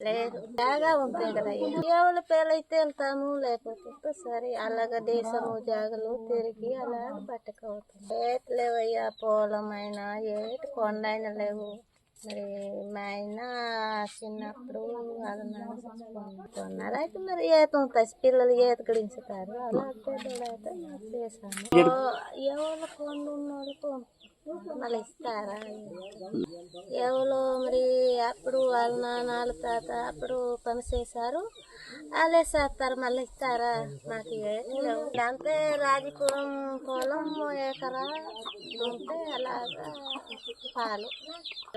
లేదు బాగా ఉంటాయి కదా. ఎవరి పేర్లైతే వెళ్తాము లేకపోతే సరే అలాగ దేశము జాగలు తిరిగి అలా పట్టుకోవుతాం ఏటి లేవయ్యా పొలం అయినా ఏటి కొండ అయినా లేవు. మరి మా ఆయన చిన్నప్పుడు అది కొన్నారు అయితే మరి ఈత ఉంటుంది పిల్లలు ఈత గడించుతారు అలా చేశాను. ఎవరు కొండ. ఉన్నోళ్ళకు మళ్ళీ ఇస్తారా ఎవరో మరి అప్పుడు వాళ్ళ నాన్న వాళ్ళ తాత అప్పుడు పని చేశారు. వాళ్ళే చేస్తారు మళ్ళీ ఇస్తారా? మాకు ఏం లేవు అంతే రాజపురం పొలం ఎకరా దుంతే అలాగా పాలు.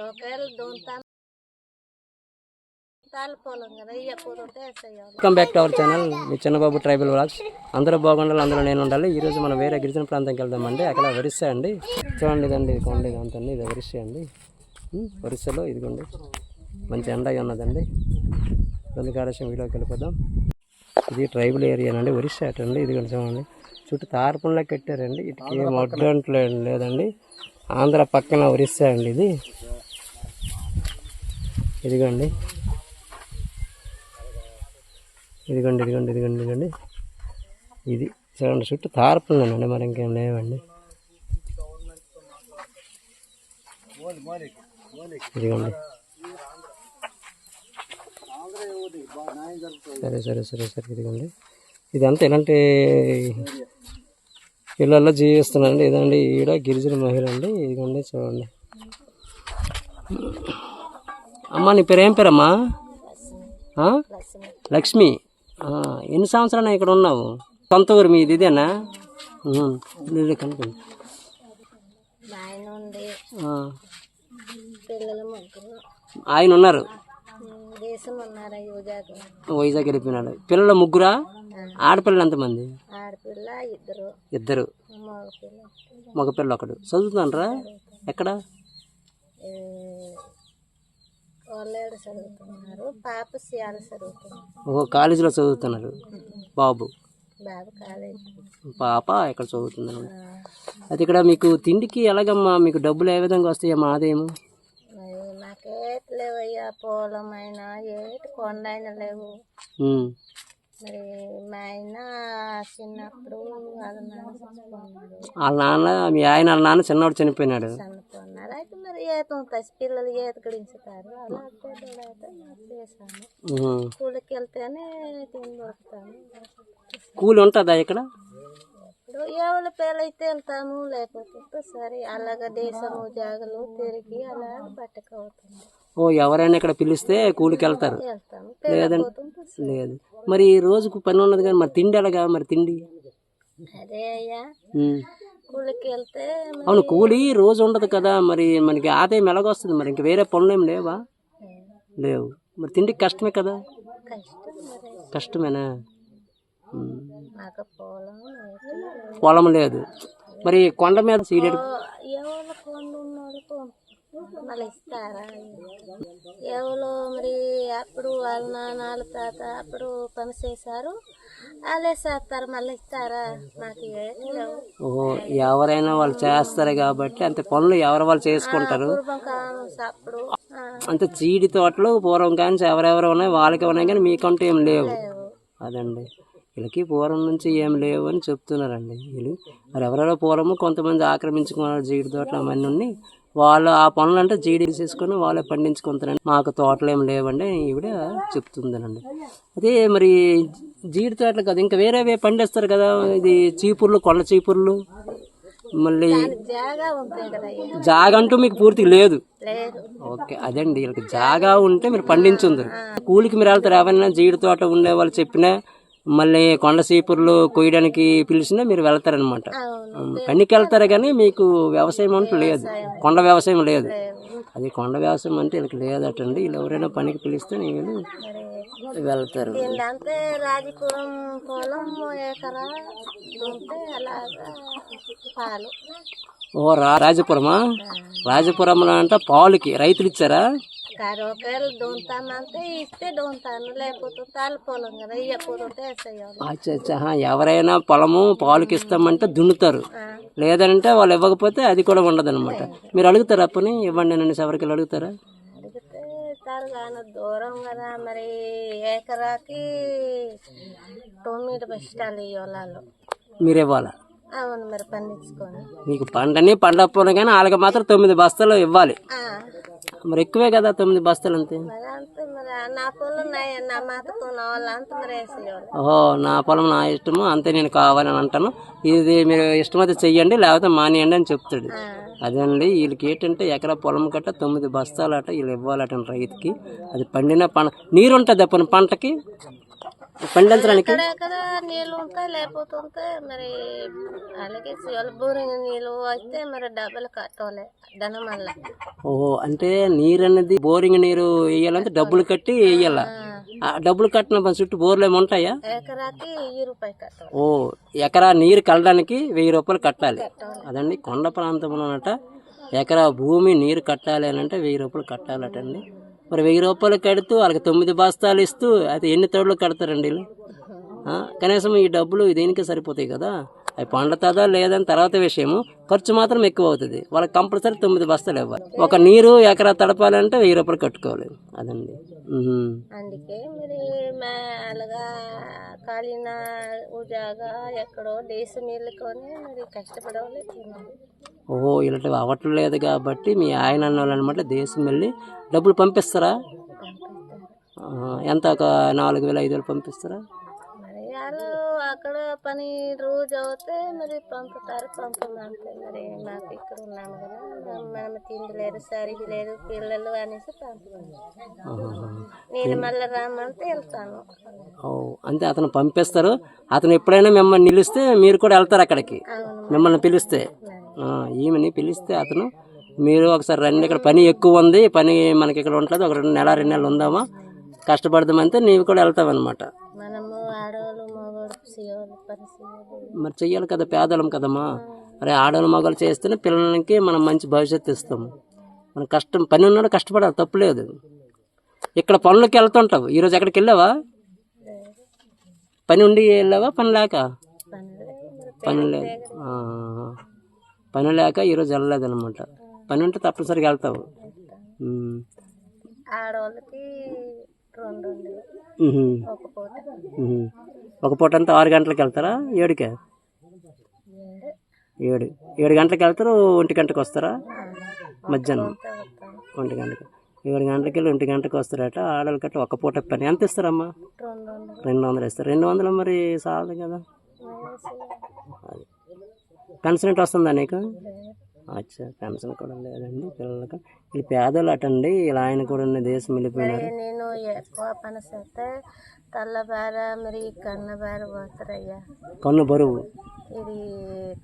ఒకవేళ దుంతాను welcome back to our channel me Chinnababu tribal vlogs అందరూ బాగుండాలి అందరూ నేను ఉండాలి. ఈరోజు మనం వేరే గిరిజన ప్రాంతానికి వెళ్దామండి. అక్కడ వరిస్సా అండి. చూడండి ఇదండి ఇది కొండ ఇదంతా ఇది వరిస్సా అండి. ఒరిస్సాలో ఇదిగోండి. మంచి ఎండగా ఉన్నదండి. రెండు కాడేసం వీడియోకి వెళ్ళిపోదాం. ఇది ట్రైబల్ ఏరియా అండి ఒరిస్సా అటు అండి. ఇదిగోండి చూడండి. చుట్టూ తారపుల్లా కట్టారండి. ఇటుకి ఏం లేదండి. ఆంధ్ర పక్కన ఒరిస్సా అండి ఇది. ఇదిగోండి. ఇదిగోండి ఇదిగోండి ఇదిగోండి ఇదిగోండి. ఇది చూడండి చుట్టూ తారపులున్నానండి మరి ఇంకేం లేవండి. ఇదిగోండి. సరే సరే సరే సరే ఇదిగోండి. ఇదంతా ఇలాంటి ఇళ్ళల్లో జీవిస్తున్నారండి. ఇదండి ఈడ గిరిజన మహిళ అండి. ఇదిగోండి చూడండి. అమ్మా నీ పేరు ఏం పేరమ్మా లక్ష్మి. ఎన్ని సంవత్సరాలు ఇక్కడ ఉన్నావు? సొంత ఊరు మీది ఇదేనా. మా ఆయన ఉన్నారు వైజాగ్ వెళ్ళిపోయినాడు. పిల్లలు ముగ్గురా? ఆడపిల్లలు ఎంతమంది? ఇద్దరు. ఇద్దరు. మగ పిల్ల మగపిల్ల ఒకడు. చదువుతున్నారా ఎక్కడ? చదువుతున్నారు? పాప సియాల చదువుతున్నారు. ఓ కాలేజీలో చదువుతున్నారు? బాబు. బాబు కాలేజ్. పాప ఎక్కడ చదువుతున్నారు అది ఇక్కడ మీకు తిండికి ఎలాగమ్మా? మీకు డబ్బులు ఏ విధంగా వస్తాయమ్మా ఆదాయము మాకేటి లేవయ్యా పొలం అయినా ఏటి కొండ అయినా లేవు. మరి మా ఆయన చిన్నప్పుడు వాళ్ళ నాన్న చచ్చిపోయినాడు. వాళ్ళ నాన్న మీ ఆయన వాళ్ళ నాన్న చిన్నవాడు చనిపోయినాడు. చనిపోయినారు అయితే మరి ఈత ఉంటుంది పిల్లలు ఈత గడించుతారు అలా చేశాను ఉమ్. వెళ్తేనే తిని దొరుకుతాను కూలి ఉంటుందా ఇక్కడ? ఇప్పుడు ఎవరి పేర్లైతే వెళ్తాము లేకపోతే సరే అలాగ దేశము జాగలు తిరిగి అలా పట్టుకోవుతుంది ఓ ఎవరైనా ఇక్కడ పిలిస్తే కూలికి వెళ్తారు లేదండి లేదు. మరి రోజుకు పని ఉన్నది కానీ మరి తిండి ఎలాగా? మరి తిండి? అవును కూలి రోజు ఉండదు కదా. మరి మనకి ఆదాయం ఎలాగొస్తుంది? మరి ఇంక వేరే పనులు ఏం లేవా? లేవు. మరి తిండికి కష్టమే కదా? కష్టమేనా? పొలం లేదు. మరి కొండ మీద సీడెడ్ మళ్ళీ ఇస్తారా ఎవరు మరి అప్పుడు వాళ్ళ నాన్న వాళ్ళ తాత అప్పుడు పని చేశారు. వాళ్ళే చేస్తారు మళ్ళీ ఇస్తారా మాకు ఎవరైనా వాళ్ళు చేస్తారు కాబట్టి అంత పనులు ఎవరు వాళ్ళు చేసుకుంటారు? అంత చీడి తోటలు పూర్వం కానీ ఎవరెవరు ఉన్నాయి వాళ్ళకి ఉన్నాయి కానీ మీకంటూ ఏం లేవు. లేవు. అదండి. వీళ్ళకి పూర్వం నుంచి ఏం లేవు అని చెప్తున్నారండి వీళ్ళు. మరి ఎవరెవరో పూర్వము కొంతమంది ఆక్రమించుకున్నారు జీడి తోటలు అవన్నీ ఉన్నాయి. వాళ్ళు ఆ పనులు అంటే జీడి వాళ్ళే పండించుకుంటారండి మాకు తోటలు ఏం లేవండి ఈవిడ చెప్తుందనండి. అదే మరి జీడి తోటలు కదా ఇంకా వేరేవే పండిస్తారు కదా ఇది చీపుర్లు కొండ చీపుర్లు మళ్ళీ జాగా అంటూ మీకు పూర్తి లేదు? ఓకే అదండి వీళ్ళకి జాగా ఉంటే మీరు పండించుందరు. కూలికి మీరు వెళ్తారు ఎవరైనా జీడి తోట ఉండే వాళ్ళు చెప్పినా మళ్ళీ కొండ సీపుర్లు కొయ్యడానికి పిలిచినా మీరు వెళ్తారనమాట పనికి వెళ్తారు కానీ మీకు వ్యవసాయం అంటూ లేదు. కొండ వ్యవసాయం లేదు. అది కొండ వ్యవసాయం అంటే వీళ్ళకి లేదటండి. వీళ్ళు ఎవరైనా పనికి పిలిస్తే వీళ్ళు మరి వెళ్తారు. ఓ రా రాజపురమా? రాజపురంలో అంటే పాలుకి రైతులు ఇచ్చారా? కారు ఒకవేళ దొంతానంటే ఇస్తే దొంతాను లేకపోతే తాలు పొలం కదా ఇవ్వకపోతే వేసేయాలి ఎవరైనా పొలము పాలుకి ఇస్తామంటే దున్నుతారు. లేదంటే వాళ్ళు ఇవ్వకపోతే అది కూడా ఉండదు అనమాట మీరు అడుగుతారా అప్పని? ఇవ్వండి నన్ను ఎవరికి అడుగుతారా? అడిగితే అంటారు కానీ దూరం కదా మరి ఎకరాకి తొమ్మిది బస్తాలు ఈ పొలాలు మీరు ఇవ్వాలా అవును మరి పండించుకొని. మీకు పంటని పండకపోయినా కానీ వాళ్ళకి మాత్రం తొమ్మిది బస్తాలు ఇవ్వాలి. ఆ, మరి ఎక్కువే కదా తొమ్మిది బస్తాలు అంతే మరి అంత మరి నా పొలం నా నా మాతకు నా వాళ్ళు అంత మరి వేసేవాళ్ళు. ఓహో నా పొలం నా ఇష్టము అంతే నేను కావాలని అంటాను. ఇది మీరు ఇష్టమైతే చెయ్యండి లేకపోతే మానేయండి అని చెప్తాడు. ఆ, అదండి వీళ్ళకి ఏంటంటే ఎకరా పొలం కట్ట తొమ్మిది బస్తాలట వీళ్ళు ఇవ్వాలట రైతుకి. అది పండిన పంట నీరు ఉంటుంది అప్పుడు పంటకి? పండించడానికి? ఎక్కడెక్కడ నీళ్ళు ఉంటాయి లేకపోతే ఉంటాయి మరి అలాగే బోరింగ్ నీళ్ళు అయితే మరి డబ్బులు కట్టాలి ధనం వల్ల. ఓహో అంటే నీరు అనేది బోరింగ్ నీరు వేయాలంటే డబ్బులు కట్టి వేయాల. ఆ. డబ్బులు కట్టిన చుట్టూ బోర్లు ఏమి ఉంటాయా? ఎకరాకి వెయ్యి రూపాయలు కట్టాలి. ఓ ఎకరా నీరు కలడానికి వెయ్యి రూపాయలు కట్టాలి. అదండి కొండ ప్రాంతంలోనట ఎకరా భూమి నీరు కట్టాలి అని అంటే వెయ్యి రూపాయలు కట్టాలటండి. మరి వెయ్యి రూపాయలు కడుతూ వాళ్ళకి తొమ్మిది బస్తాలు ఇస్తూ అయితే ఎన్ని తోడ్లు కడతారండి వీళ్ళు? కనీసం ఈ డబ్బులు దేనికే సరిపోతాయి కదా? అవి పండుతుందా లేదని తర్వాత విషయము. ఖర్చు మాత్రం ఎక్కువ అవుతుంది వాళ్ళకి కంపల్సరీ తొమ్మిది బస్తాలు ఇవ్వాలి. ఒక నీరు ఎకరా తడపాలంటే వెయ్యి రూపాయలు కట్టుకోవాలి. అదండి. అందుకే మరి మా అలాగా కాలిన ఉజాగా ఎక్కడో దేశం వెళ్ళుకొని మరి కష్టపడవాలి తినాలి. ఓహో ఇలాంటి అవ్వట్లేదు కాబట్టి మీ ఆయన అన్న వాళ్ళు అనమాట దేశం వెళ్ళి డబ్బులు పంపిస్తారా? ఎంత? ఒక నాలుగు వేలు ఐదు వేలు పంపిస్తారా? అక్కడ పని రోజు అవుతే మరి పంపుతారు పంపమంటే మరి మాకు ఇక్కడ ఉన్నాము కదా. మనం తిండి లేదు సరిగి లేదు పిల్లలు అనేసి పంపుతాను ఆహా. నేను మళ్ళీ రమ్మంటే వెళ్తాను. అంతే అతను పంపిస్తారు. అతను ఎప్పుడైనా మిమ్మల్ని నిలిస్తే మీరు కూడా వెళ్తారు అక్కడికి. మిమ్మల్ని పిలిస్తే. ఈమెని పిలిస్తే అతను మీరు ఒకసారి రండి ఇక్కడ పని ఎక్కువ ఉంది పని మనకి ఇక్కడ ఉంటుంది ఒక రెండు నెల రెండు నెలలు ఉందామా? కష్టపడదామంటే నీవు కూడా వెళ్తావన్నమాట. మనము ఆడవాళ్ళు మగవాళ్ళు చేయాలి పని చేయాలి మరి చెయ్యాలి కదా పేదలం కదమ్మా. మరి ఆడవాళ్ళు మగవాళ్ళు చేస్తేనే పిల్లలకి మనం మంచి భవిష్యత్తు ఇస్తాము. మన కష్టం పని ఉన్నాడు కష్టపడాలి తప్పులేదు ఇక్కడ పనులకి వెళ్తుంటావు. ఈరోజు ఎక్కడికి వెళ్ళావా? పని ఉండి వెళ్ళావా? పని లేక? పని లేదు. పని లేక ఈరోజు వెళ్ళలేదు అనమాట పని ఉంటే తప్పనిసరిగా వెళ్తావు. ఆడవాళ్ళకి రెండు. ఒక. ఒక పూట అంతా ఆరు గంటలకు వెళ్తారా? ఏడుకే? ఏడు. ఏడు గంటలకు వెళ్తారు ఒంటి గంటకు వస్తారా? మధ్యాహ్నం. ఒంటి గంటకి. ఏడు గంటలకి వెళ్ళి ఒంటి గంటకు వస్తారట. ఆడలు కట్ట ఒక పూట పని. ఎంత ఇస్తారమ్మా? రెండు వందలు ఇస్తారు. రెండు వందలు మరి చాలదు కదా? అది. పెన్షన్ ఎట్లా వస్తుందా నీకు? అచ్చా పెన్షన్ కూడా లేదండి పిల్లలకు. వీళ్ళు పేదలు అటండి ఇలా ఆయన కూడా దేశం వెళ్ళిపోయినారు. నేను ఎక్కువ పని చేస్తే తెల్లబార మరి కన్నబార పోతారయ్యా. కన్ను బరువు. ఇది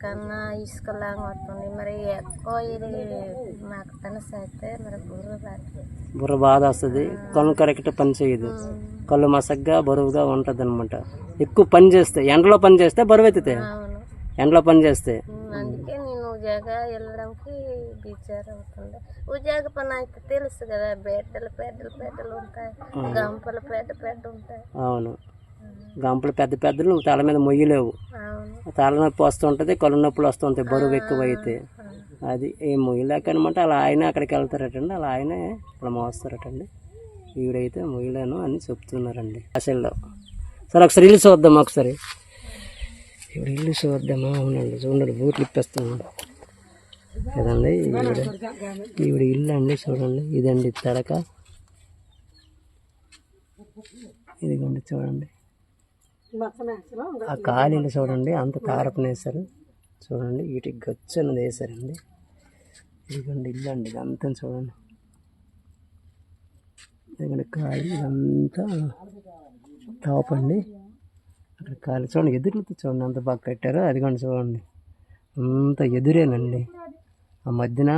కన్న ఇసుకలాగా వస్తుంది. మరి ఎక్కువ ఇది మాకు పని చేస్తే మరి బుర్ర బుర్ర బాధ వస్తుంది. కన్ను కరెక్ట్ పని చేయదు. కళ్ళు మసగ్గా బరువుగా ఉంటుంది అనమాట ఎక్కువ పని చేస్తే ఎండలో పని చేస్తే బరువు ఎత్తుతాయి ఎండలో పని చేస్తే. అందుకే ఉద్యోగ వెళ్ళడానికి బీచారు అవుతుంది ఉద్యోగ పని అయితే తెలుసు కదా బెడ్డలు పెద్దలు పెద్దలు ఉంటాయి. గంపలు పెద్ద పెద్ద ఉంటాయి. అవును. గంపలు పెద్ద పెద్దలు నువ్వు తల మీద మొయ్యలేవు తలనొప్పి వస్తుంటుంది కళ్ళు నొప్పులు వస్తుంటాయి బరువు ఎక్కువ అయితే అది ఏ మొయ్యలేక అనమాట అలా ఆయన అక్కడికి వెళ్తారటండి అలా ఆయనే ఇక్కడ మోస్తారటండి. ఈవిడైతే మొయ్యలేను అని చెప్తున్నారండి. అసలు సరే ఒకసారి ఇల్లు చూద్దాం ఒకసారి? ఇల్లు చూద్దామా? అవునండి చూడండి బూట్లు ఇప్పేస్తాను కదండి ఈవిడ ఈవిడ ఇల్లు అండి చూడండి. ఇదండి తడక ఇదిగోండి చూడండి. ఆ ఖాళీలు చూడండి అంత తారపనేసారు చూడండి వీటికి గచ్చు అన్నది వేసారండి ఇదిగోండి ఇల్లు అండి ఇదంతా చూడండి. ఇదిగోండి ఖాళీ ఇదంతా టాప్ అండి. అక్కడ ఖాళీ చూడండి ఎదురులతో చూడండి అంత బాగా కట్టారో. అదిగోండి చూడండి. అంత ఎదురేనండి. ఆ మధ్యన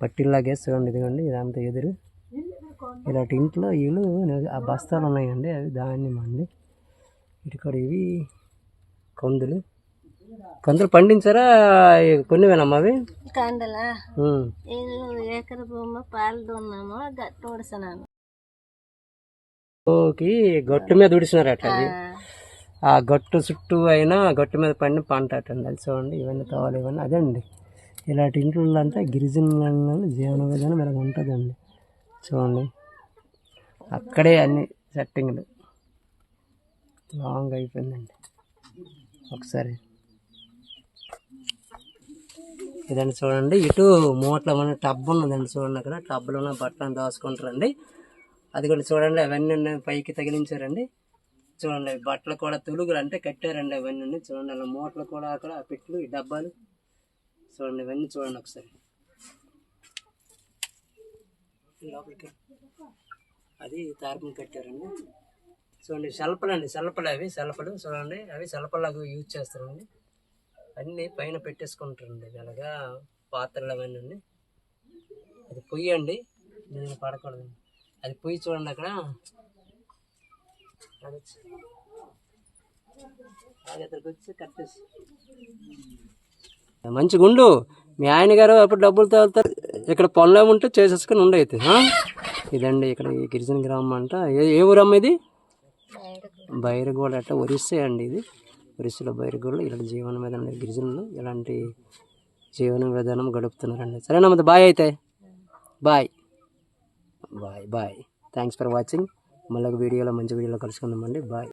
పట్టిల్లాగే చూడండి ఇదిగోండి ఇదంతా ఎదురు. ఇలాంటి ఇంట్లో వీళ్ళు ఆ బస్తాలు ఉన్నాయండి అవి ధాన్యం అండి. ఇటు కూడా ఇవి కందులు. కందులు పండించారా? కొన్నివేనమ్మా అవి? ఏకర పాలు దొన్నాము గట్టు ఉడసనాను ఓకి గట్టు మీద ఉడిసినారు అట్లా అది ఆ గట్టు చుట్టూ అయినా గట్టు మీద పండిన పంట అట్టండి అది చూడండి ఇవన్నీ కావాలి ఇవన్నీ. అదండి. ఇలాంటి ఇంట్లో అంతా గిరిజనుల జీవన విధానం ఇలా ఉంటుందండి. చూడండి. అక్కడే అన్ని సెట్టింగ్లు. లాంగ్ అయిపోయిందండి. ఒకసారి. ఇదండి చూడండి. ఇటు మూటలో మన టబ్ ఉన్నదండి చూడండి అక్కడ. టబ్బులో ఉన్న బట్టలను దాచుకుంటారండి. అది కూడా చూడండి అవన్నీ పైకి తగిలించారండి. చూడండి బట్టలు కూడా తొలుగులు అంటే కట్టారండి అవన్నీ. చూడండి అలా మూటలు కూడా అక్కడ ఆ పెట్లు ఈ డబ్బాలు. చూడండి ఇవన్నీ చూడండి ఒకసారి. లోపలికి. అది తారకం కట్టారండి. చూడండి సెల్ఫలు అండి సెల్ఫలు అవి సెల్ఫలు చూడండి అవి సెల్ఫలాగా యూజ్ చేస్తారండి. అన్నీ పైన పెట్టేసుకుంటారండి ఇది అలాగా పాత్రలు అవన్నీ అండి. అది పొయ్యి అండి నేను పడకూడదు అది పొయ్యి చూడండి అక్కడ. అది వచ్చి. అది అక్కడికి వచ్చి కట్టేసి. మంచి గుండు మీ ఆయన గారు అప్పుడు డబ్బులు తేలుతారు ఇక్కడ పనులు ఉంటే చేసేసుకుని ఉండైతే ఇదండి ఇక్కడ ఈ గిరిజన గ్రామం అంట. ఏ ఏ ఊరమ్మ ఇది? బైరగూడ అట్ట ఒరిస్సే అండి ఇది. ఒరిస్సులో బైరగూడలు ఇలాంటి జీవన విధానం గిరిజనులు ఇలాంటి జీవన విధానం గడుపుతున్నారండి. సరేనా బాయ్ అయితే. Bye. Bye bye. Thanks for watching మళ్ళీ ఒక వీడియోలో మంచి వీడియోలో కలుసుకుందామండి. బాయ్.